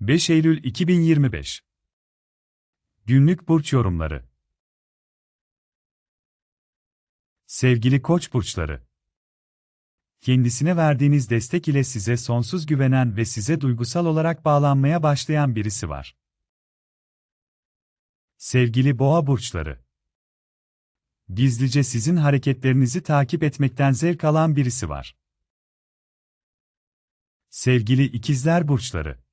5 Eylül 2025 Günlük burç yorumları Sevgili Koç burçları Kendisine verdiğiniz destek ile size sonsuz güvenen ve size duygusal olarak bağlanmaya başlayan birisi var. Sevgili Boğa burçları Gizlice sizin hareketlerinizi takip etmekten zevk alan birisi var. Sevgili ikizler burçları.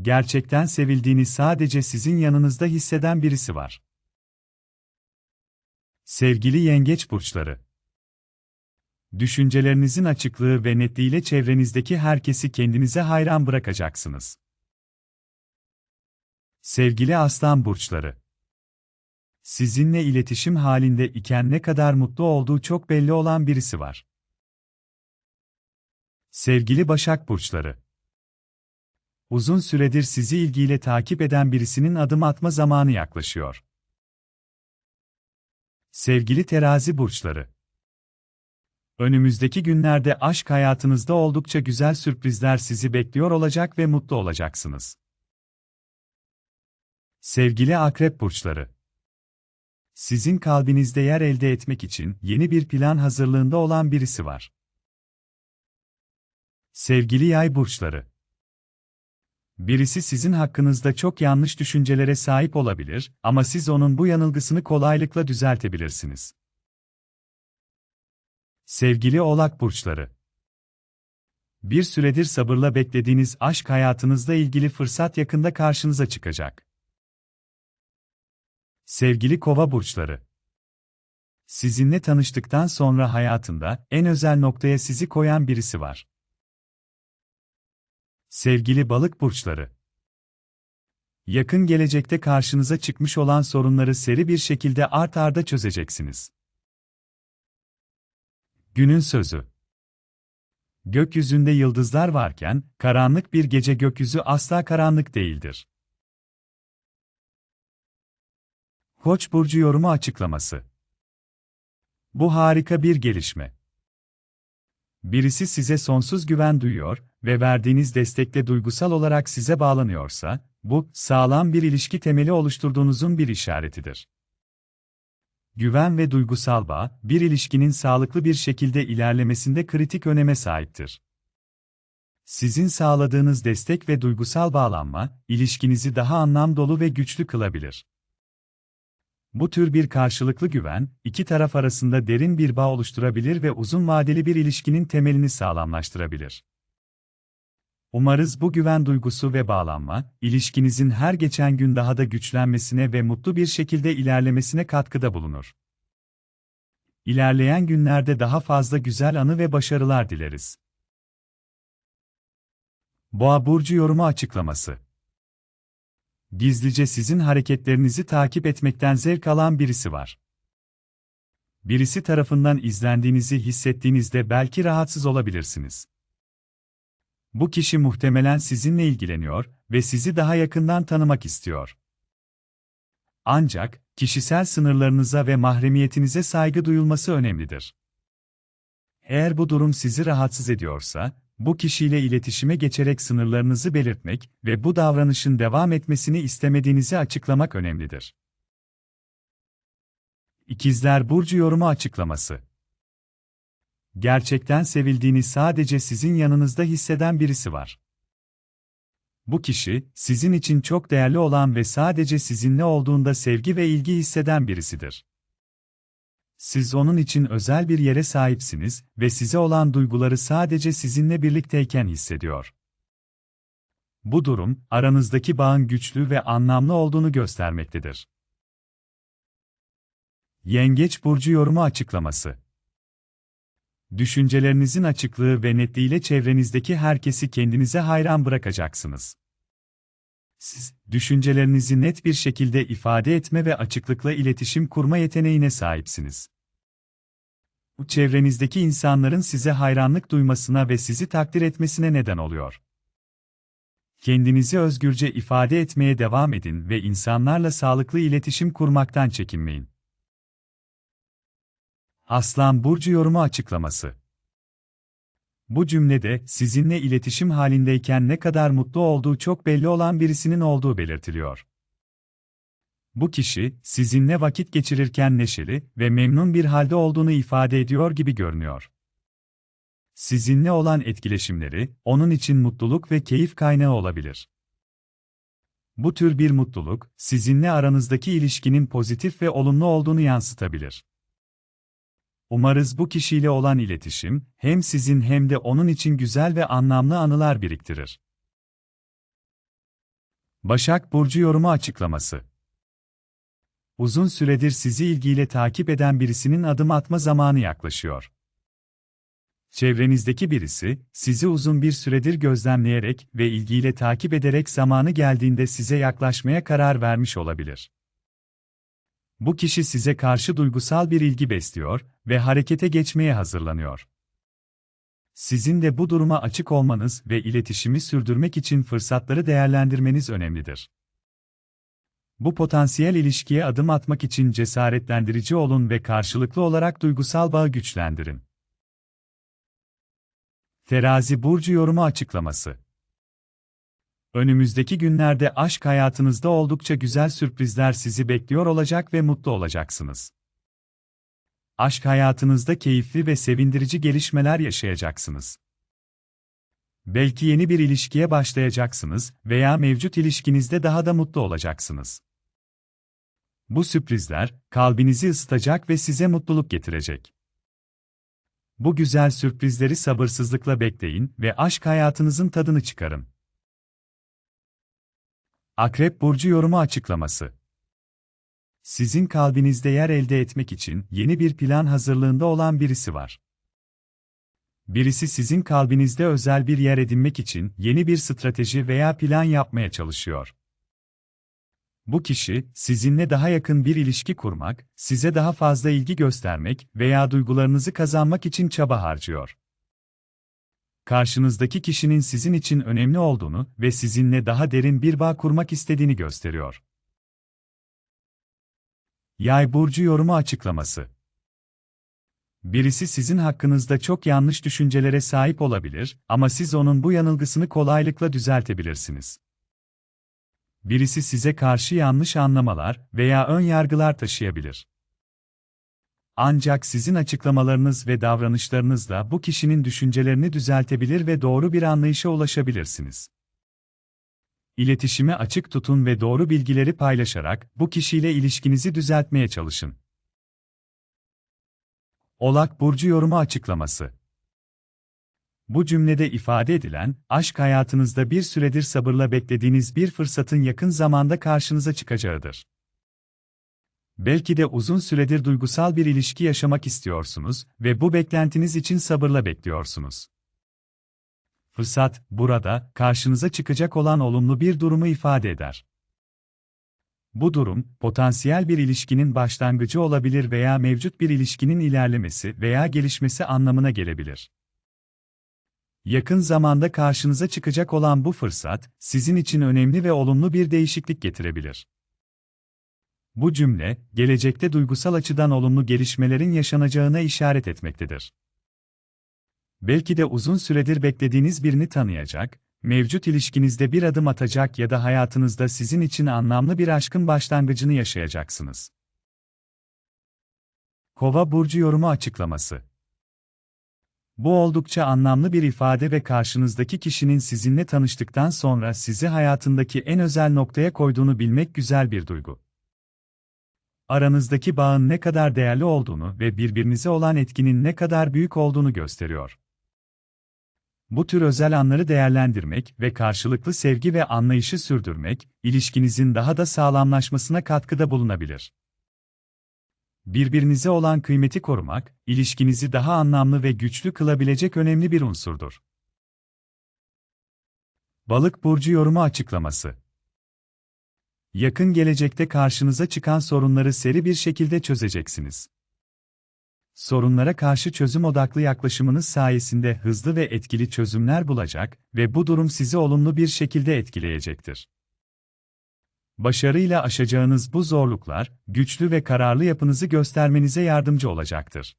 Gerçekten sevildiğini sadece sizin yanınızda hisseden birisi var. Sevgili yengeç burçları. Düşüncelerinizin açıklığı ve netliğiyle çevrenizdeki herkesi kendinize hayran bırakacaksınız. Sevgili aslan burçları. Sizinle iletişim halinde iken ne kadar mutlu olduğu çok belli olan birisi var. Sevgili Başak Burçları Uzun süredir sizi ilgiyle takip eden birisinin adım atma zamanı yaklaşıyor. Sevgili Terazi Burçları Önümüzdeki günlerde aşk hayatınızda oldukça güzel sürprizler sizi bekliyor olacak ve mutlu olacaksınız. Sevgili Akrep Burçları Sizin kalbinizde yer elde etmek için yeni bir plan hazırlığında olan birisi var. Sevgili yay burçları. Birisi sizin hakkınızda çok yanlış düşüncelere sahip olabilir ama siz onun bu yanılgısını kolaylıkla düzeltebilirsiniz. Sevgili oğlak burçları. Bir süredir sabırla beklediğiniz aşk hayatınızla ilgili fırsat yakında karşınıza çıkacak. Sevgili kova burçları. Sizinle tanıştıktan sonra hayatında en özel noktaya sizi koyan birisi var. Sevgili balık burçları. Yakın gelecekte karşınıza çıkmış olan sorunları seri bir şekilde art arda çözeceksiniz. Günün sözü. Gökyüzünde yıldızlar varken, karanlık bir gece gökyüzü asla karanlık değildir. Koç burcu yorumu açıklaması. Bu harika bir gelişme. Birisi size sonsuz güven duyuyor ve verdiğiniz destekle duygusal olarak size bağlanıyorsa, bu, sağlam bir ilişki temeli oluşturduğunuzun bir işaretidir. Güven ve duygusal bağ, bir ilişkinin sağlıklı bir şekilde ilerlemesinde kritik öneme sahiptir. Sizin sağladığınız destek ve duygusal bağlanma, ilişkinizi daha anlam dolu ve güçlü kılabilir. Bu tür bir karşılıklı güven, iki taraf arasında derin bir bağ oluşturabilir ve uzun vadeli bir ilişkinin temelini sağlamlaştırabilir. Umarız bu güven duygusu ve bağlanma, ilişkinizin her geçen gün daha da güçlenmesine ve mutlu bir şekilde ilerlemesine katkıda bulunur. İlerleyen günlerde daha fazla güzel anı ve başarılar dileriz. Boğa burcu yorumu açıklaması Gizlice sizin hareketlerinizi takip etmekten zevk alan birisi var. Birisi tarafından izlendiğinizi hissettiğinizde belki rahatsız olabilirsiniz. Bu kişi muhtemelen sizinle ilgileniyor ve sizi daha yakından tanımak istiyor. Ancak, kişisel sınırlarınıza ve mahremiyetinize saygı duyulması önemlidir. Eğer bu durum sizi rahatsız ediyorsa, bu kişiyle iletişime geçerek sınırlarınızı belirtmek ve bu davranışın devam etmesini istemediğinizi açıklamak önemlidir. İkizler Burcu yorumu açıklaması Gerçekten sevildiğini sadece sizin yanınızda hisseden birisi var. Bu kişi, sizin için çok değerli olan ve sadece sizinle olduğunda sevgi ve ilgi hisseden birisidir. Siz onun için özel bir yere sahipsiniz ve size olan duyguları sadece sizinle birlikteyken hissediyor. Bu durum, aranızdaki bağın güçlü ve anlamlı olduğunu göstermektedir. Yengeç burcu yorumu açıklaması. Düşüncelerinizin açıklığı ve netliğiyle çevrenizdeki herkesi kendinize hayran bırakacaksınız. Siz, düşüncelerinizi net bir şekilde ifade etme ve açıklıkla iletişim kurma yeteneğine sahipsiniz. Bu çevrenizdeki insanların size hayranlık duymasına ve sizi takdir etmesine neden oluyor. Kendinizi özgürce ifade etmeye devam edin ve insanlarla sağlıklı iletişim kurmaktan çekinmeyin. Aslan Burcu yorumu açıklaması Bu cümlede sizinle iletişim halindeyken ne kadar mutlu olduğu çok belli olan birisinin olduğu belirtiliyor. Bu kişi sizinle vakit geçirirken neşeli ve memnun bir halde olduğunu ifade ediyor gibi görünüyor. Sizinle olan etkileşimleri onun için mutluluk ve keyif kaynağı olabilir. Bu tür bir mutluluk, sizinle aranızdaki ilişkinin pozitif ve olumlu olduğunu yansıtabilir. Umarız bu kişiyle olan iletişim, hem sizin hem de onun için güzel ve anlamlı anılar biriktirir. Başak Burcu yorumu açıklaması Uzun süredir sizi ilgiyle takip eden birisinin adım atma zamanı yaklaşıyor. Çevrenizdeki birisi, sizi uzun bir süredir gözlemleyerek ve ilgiyle takip ederek zamanı geldiğinde size yaklaşmaya karar vermiş olabilir. Bu kişi size karşı duygusal bir ilgi besliyor ve harekete geçmeye hazırlanıyor. Sizin de bu duruma açık olmanız ve iletişimi sürdürmek için fırsatları değerlendirmeniz önemlidir. Bu potansiyel ilişkiye adım atmak için cesaretlendirici olun ve karşılıklı olarak duygusal bağı güçlendirin. Terazi burcu yorumu açıklaması. Önümüzdeki günlerde aşk hayatınızda oldukça güzel sürprizler sizi bekliyor olacak ve mutlu olacaksınız. Aşk hayatınızda keyifli ve sevindirici gelişmeler yaşayacaksınız. Belki yeni bir ilişkiye başlayacaksınız veya mevcut ilişkinizde daha da mutlu olacaksınız. Bu sürprizler kalbinizi ısıtacak ve size mutluluk getirecek. Bu güzel sürprizleri sabırsızlıkla bekleyin ve aşk hayatınızın tadını çıkarın. Akrep burcu yorumu açıklaması. Sizin kalbinizde yer elde etmek için yeni bir plan hazırlığında olan birisi var. Birisi sizin kalbinizde özel bir yer edinmek için yeni bir strateji veya plan yapmaya çalışıyor. Bu kişi, sizinle daha yakın bir ilişki kurmak, size daha fazla ilgi göstermek veya duygularınızı kazanmak için çaba harcıyor. Karşınızdaki kişinin sizin için önemli olduğunu ve sizinle daha derin bir bağ kurmak istediğini gösteriyor. Yay burcu yorumu açıklaması. Birisi sizin hakkınızda çok yanlış düşüncelere sahip olabilir ama siz onun bu yanılgısını kolaylıkla düzeltebilirsiniz birisi size karşı yanlış anlamalar veya ön yargılar taşıyabilir. Ancak sizin açıklamalarınız ve davranışlarınızla bu kişinin düşüncelerini düzeltebilir ve doğru bir anlayışa ulaşabilirsiniz. İletişimi açık tutun ve doğru bilgileri paylaşarak bu kişiyle ilişkinizi düzeltmeye çalışın. Olak burcu yorumu açıklaması bu cümlede ifade edilen, aşk hayatınızda bir süredir sabırla beklediğiniz bir fırsatın yakın zamanda karşınıza çıkacağıdır. Belki de uzun süredir duygusal bir ilişki yaşamak istiyorsunuz ve bu beklentiniz için sabırla bekliyorsunuz. Fırsat, burada, karşınıza çıkacak olan olumlu bir durumu ifade eder. Bu durum, potansiyel bir ilişkinin başlangıcı olabilir veya mevcut bir ilişkinin ilerlemesi veya gelişmesi anlamına gelebilir. Yakın zamanda karşınıza çıkacak olan bu fırsat, sizin için önemli ve olumlu bir değişiklik getirebilir. Bu cümle, gelecekte duygusal açıdan olumlu gelişmelerin yaşanacağına işaret etmektedir. Belki de uzun süredir beklediğiniz birini tanıyacak, mevcut ilişkinizde bir adım atacak ya da hayatınızda sizin için anlamlı bir aşkın başlangıcını yaşayacaksınız. Kova burcu yorumu açıklaması bu oldukça anlamlı bir ifade ve karşınızdaki kişinin sizinle tanıştıktan sonra sizi hayatındaki en özel noktaya koyduğunu bilmek güzel bir duygu. Aranızdaki bağın ne kadar değerli olduğunu ve birbirinize olan etkinin ne kadar büyük olduğunu gösteriyor. Bu tür özel anları değerlendirmek ve karşılıklı sevgi ve anlayışı sürdürmek, ilişkinizin daha da sağlamlaşmasına katkıda bulunabilir. Birbirinize olan kıymeti korumak, ilişkinizi daha anlamlı ve güçlü kılabilecek önemli bir unsurdur. Balık burcu yorumu açıklaması. Yakın gelecekte karşınıza çıkan sorunları seri bir şekilde çözeceksiniz. Sorunlara karşı çözüm odaklı yaklaşımınız sayesinde hızlı ve etkili çözümler bulacak ve bu durum sizi olumlu bir şekilde etkileyecektir. Başarıyla aşacağınız bu zorluklar, güçlü ve kararlı yapınızı göstermenize yardımcı olacaktır.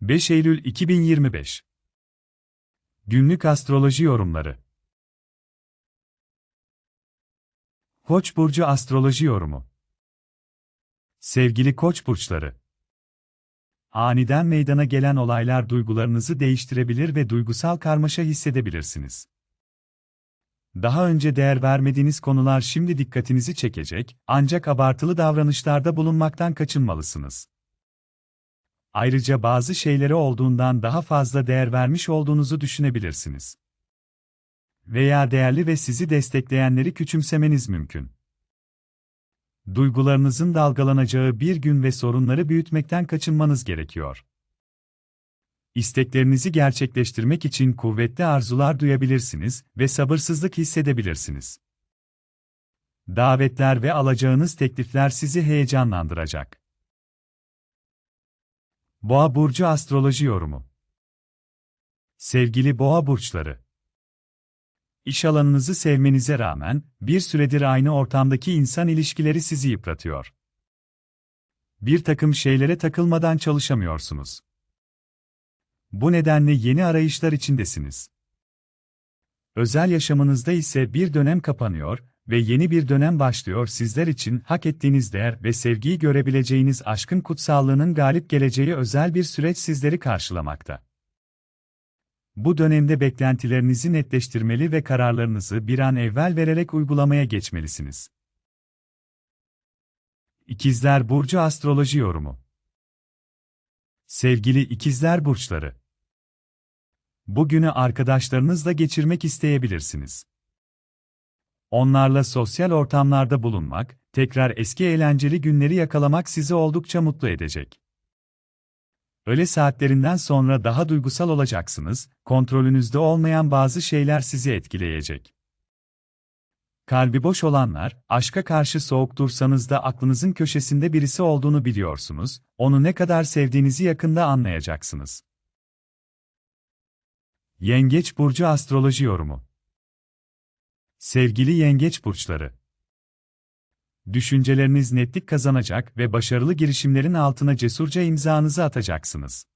5 Eylül 2025 Günlük Astroloji Yorumları Koç burcu astroloji yorumu. Sevgili Koç burçları. Aniden meydana gelen olaylar duygularınızı değiştirebilir ve duygusal karmaşa hissedebilirsiniz. Daha önce değer vermediğiniz konular şimdi dikkatinizi çekecek, ancak abartılı davranışlarda bulunmaktan kaçınmalısınız. Ayrıca bazı şeylere olduğundan daha fazla değer vermiş olduğunuzu düşünebilirsiniz. Veya değerli ve sizi destekleyenleri küçümsemeniz mümkün. Duygularınızın dalgalanacağı bir gün ve sorunları büyütmekten kaçınmanız gerekiyor. İsteklerinizi gerçekleştirmek için kuvvetli arzular duyabilirsiniz ve sabırsızlık hissedebilirsiniz. Davetler ve alacağınız teklifler sizi heyecanlandıracak. Boğa burcu astroloji yorumu. Sevgili Boğa burçları, İş alanınızı sevmenize rağmen bir süredir aynı ortamdaki insan ilişkileri sizi yıpratıyor. Bir takım şeylere takılmadan çalışamıyorsunuz. Bu nedenle yeni arayışlar içindesiniz. Özel yaşamınızda ise bir dönem kapanıyor ve yeni bir dönem başlıyor sizler için hak ettiğiniz değer ve sevgiyi görebileceğiniz aşkın kutsallığının galip geleceği özel bir süreç sizleri karşılamakta. Bu dönemde beklentilerinizi netleştirmeli ve kararlarınızı bir an evvel vererek uygulamaya geçmelisiniz. İkizler Burcu Astroloji Yorumu Sevgili İkizler Burçları Bugünü arkadaşlarınızla geçirmek isteyebilirsiniz. Onlarla sosyal ortamlarda bulunmak, tekrar eski eğlenceli günleri yakalamak sizi oldukça mutlu edecek. Öğle saatlerinden sonra daha duygusal olacaksınız, kontrolünüzde olmayan bazı şeyler sizi etkileyecek. Kalbi boş olanlar, aşka karşı soğuk dursanız da aklınızın köşesinde birisi olduğunu biliyorsunuz, onu ne kadar sevdiğinizi yakında anlayacaksınız. Yengeç Burcu Astroloji Yorumu Sevgili Yengeç Burçları Düşünceleriniz netlik kazanacak ve başarılı girişimlerin altına cesurca imzanızı atacaksınız.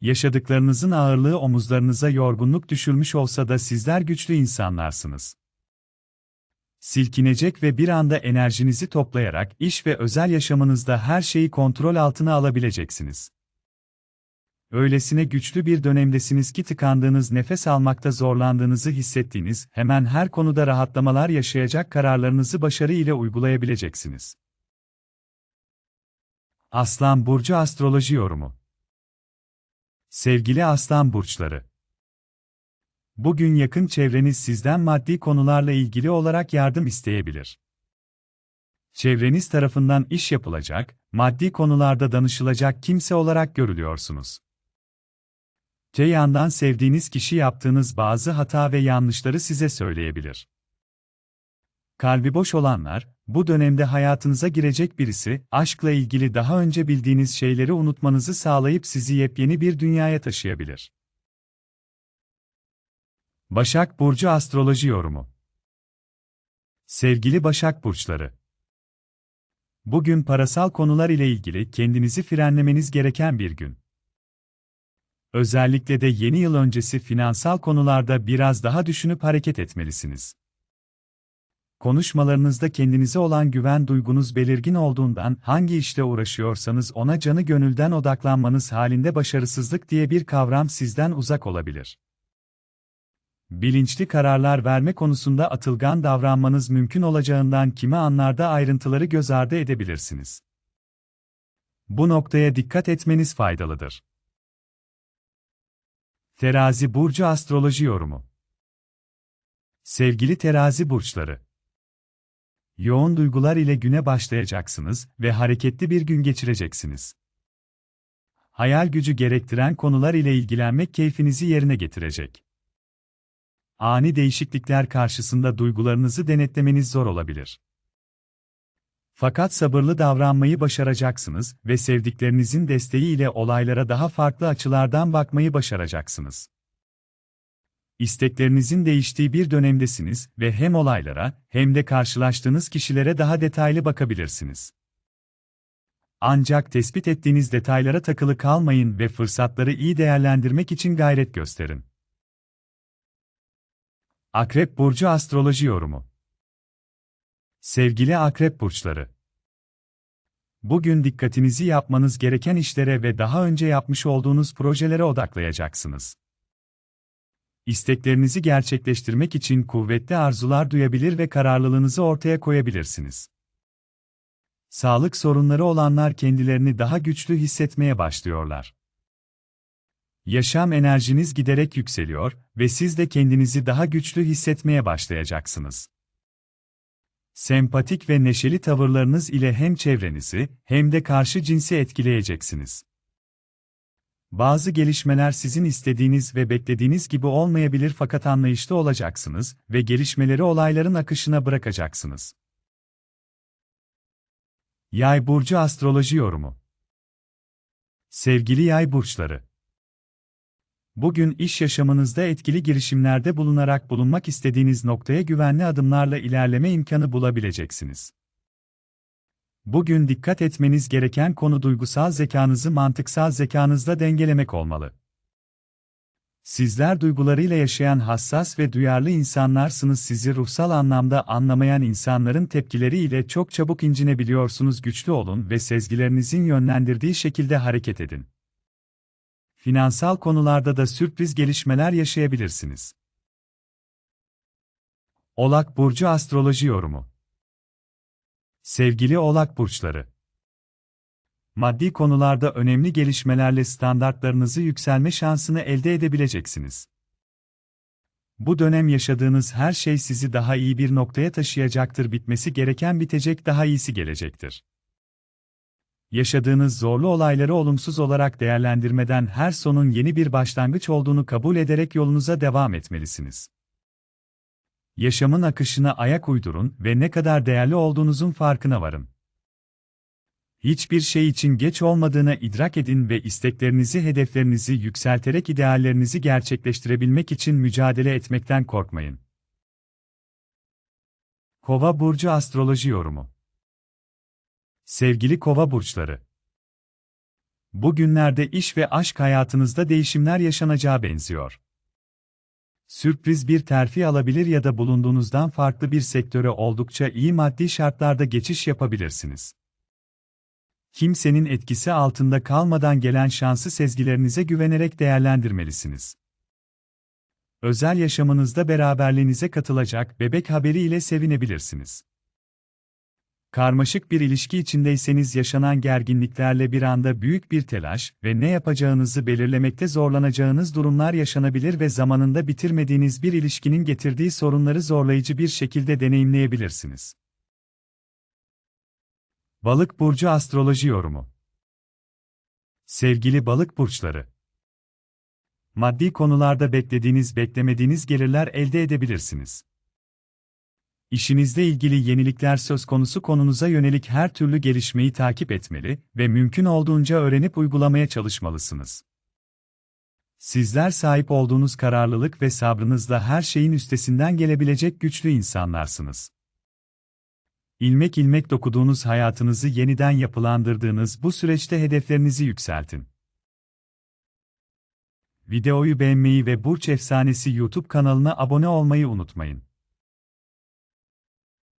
Yaşadıklarınızın ağırlığı omuzlarınıza yorgunluk düşürmüş olsa da sizler güçlü insanlarsınız. Silkinecek ve bir anda enerjinizi toplayarak iş ve özel yaşamınızda her şeyi kontrol altına alabileceksiniz. Öylesine güçlü bir dönemdesiniz ki tıkandığınız nefes almakta zorlandığınızı hissettiğiniz, hemen her konuda rahatlamalar yaşayacak kararlarınızı başarı ile uygulayabileceksiniz. Aslan Burcu Astroloji Yorumu Sevgili Aslan Burçları Bugün yakın çevreniz sizden maddi konularla ilgili olarak yardım isteyebilir. Çevreniz tarafından iş yapılacak, maddi konularda danışılacak kimse olarak görülüyorsunuz. Te yandan sevdiğiniz kişi yaptığınız bazı hata ve yanlışları size söyleyebilir. Kalbi boş olanlar, bu dönemde hayatınıza girecek birisi, aşkla ilgili daha önce bildiğiniz şeyleri unutmanızı sağlayıp sizi yepyeni bir dünyaya taşıyabilir. Başak Burcu Astroloji Yorumu Sevgili Başak Burçları Bugün parasal konular ile ilgili kendinizi frenlemeniz gereken bir gün. Özellikle de yeni yıl öncesi finansal konularda biraz daha düşünüp hareket etmelisiniz. Konuşmalarınızda kendinize olan güven duygunuz belirgin olduğundan hangi işte uğraşıyorsanız ona canı gönülden odaklanmanız halinde başarısızlık diye bir kavram sizden uzak olabilir. Bilinçli kararlar verme konusunda atılgan davranmanız mümkün olacağından kimi anlarda ayrıntıları göz ardı edebilirsiniz. Bu noktaya dikkat etmeniz faydalıdır. Terazi Burcu Astroloji Yorumu Sevgili terazi burçları, yoğun duygular ile güne başlayacaksınız ve hareketli bir gün geçireceksiniz. Hayal gücü gerektiren konular ile ilgilenmek keyfinizi yerine getirecek. Ani değişiklikler karşısında duygularınızı denetlemeniz zor olabilir. Fakat sabırlı davranmayı başaracaksınız ve sevdiklerinizin desteğiyle olaylara daha farklı açılardan bakmayı başaracaksınız. İsteklerinizin değiştiği bir dönemdesiniz ve hem olaylara hem de karşılaştığınız kişilere daha detaylı bakabilirsiniz. Ancak tespit ettiğiniz detaylara takılı kalmayın ve fırsatları iyi değerlendirmek için gayret gösterin. Akrep Burcu Astroloji Yorumu Sevgili Akrep Burçları Bugün dikkatinizi yapmanız gereken işlere ve daha önce yapmış olduğunuz projelere odaklayacaksınız. İsteklerinizi gerçekleştirmek için kuvvetli arzular duyabilir ve kararlılığınızı ortaya koyabilirsiniz. Sağlık sorunları olanlar kendilerini daha güçlü hissetmeye başlıyorlar. Yaşam enerjiniz giderek yükseliyor ve siz de kendinizi daha güçlü hissetmeye başlayacaksınız. Sempatik ve neşeli tavırlarınız ile hem çevrenizi hem de karşı cinsi etkileyeceksiniz. Bazı gelişmeler sizin istediğiniz ve beklediğiniz gibi olmayabilir fakat anlayışlı olacaksınız ve gelişmeleri olayların akışına bırakacaksınız. Yay burcu astroloji yorumu. Sevgili yay burçları, Bugün iş yaşamınızda etkili girişimlerde bulunarak bulunmak istediğiniz noktaya güvenli adımlarla ilerleme imkanı bulabileceksiniz. Bugün dikkat etmeniz gereken konu duygusal zekanızı mantıksal zekanızla dengelemek olmalı. Sizler duygularıyla yaşayan hassas ve duyarlı insanlarsınız. Sizi ruhsal anlamda anlamayan insanların tepkileriyle çok çabuk incinebiliyorsunuz. Güçlü olun ve sezgilerinizin yönlendirdiği şekilde hareket edin. Finansal konularda da sürpriz gelişmeler yaşayabilirsiniz. Oğlak Burcu Astroloji Yorumu Sevgili Oğlak Burçları Maddi konularda önemli gelişmelerle standartlarınızı yükselme şansını elde edebileceksiniz. Bu dönem yaşadığınız her şey sizi daha iyi bir noktaya taşıyacaktır. Bitmesi gereken bitecek, daha iyisi gelecektir. Yaşadığınız zorlu olayları olumsuz olarak değerlendirmeden her sonun yeni bir başlangıç olduğunu kabul ederek yolunuza devam etmelisiniz. Yaşamın akışına ayak uydurun ve ne kadar değerli olduğunuzun farkına varın. Hiçbir şey için geç olmadığını idrak edin ve isteklerinizi, hedeflerinizi yükselterek ideallerinizi gerçekleştirebilmek için mücadele etmekten korkmayın. Kova burcu astroloji yorumu Sevgili Kova burçları. Bugünlerde iş ve aşk hayatınızda değişimler yaşanacağı benziyor. Sürpriz bir terfi alabilir ya da bulunduğunuzdan farklı bir sektöre oldukça iyi maddi şartlarda geçiş yapabilirsiniz. Kimsenin etkisi altında kalmadan gelen şansı sezgilerinize güvenerek değerlendirmelisiniz. Özel yaşamınızda beraberliğinize katılacak bebek haberi ile sevinebilirsiniz. Karmaşık bir ilişki içindeyseniz yaşanan gerginliklerle bir anda büyük bir telaş ve ne yapacağınızı belirlemekte zorlanacağınız durumlar yaşanabilir ve zamanında bitirmediğiniz bir ilişkinin getirdiği sorunları zorlayıcı bir şekilde deneyimleyebilirsiniz. Balık burcu astroloji yorumu. Sevgili balık burçları, maddi konularda beklediğiniz, beklemediğiniz gelirler elde edebilirsiniz. İşinizle ilgili yenilikler söz konusu konunuza yönelik her türlü gelişmeyi takip etmeli ve mümkün olduğunca öğrenip uygulamaya çalışmalısınız. Sizler sahip olduğunuz kararlılık ve sabrınızla her şeyin üstesinden gelebilecek güçlü insanlarsınız. İlmek ilmek dokuduğunuz hayatınızı yeniden yapılandırdığınız bu süreçte hedeflerinizi yükseltin. Videoyu beğenmeyi ve Burç Efsanesi YouTube kanalına abone olmayı unutmayın.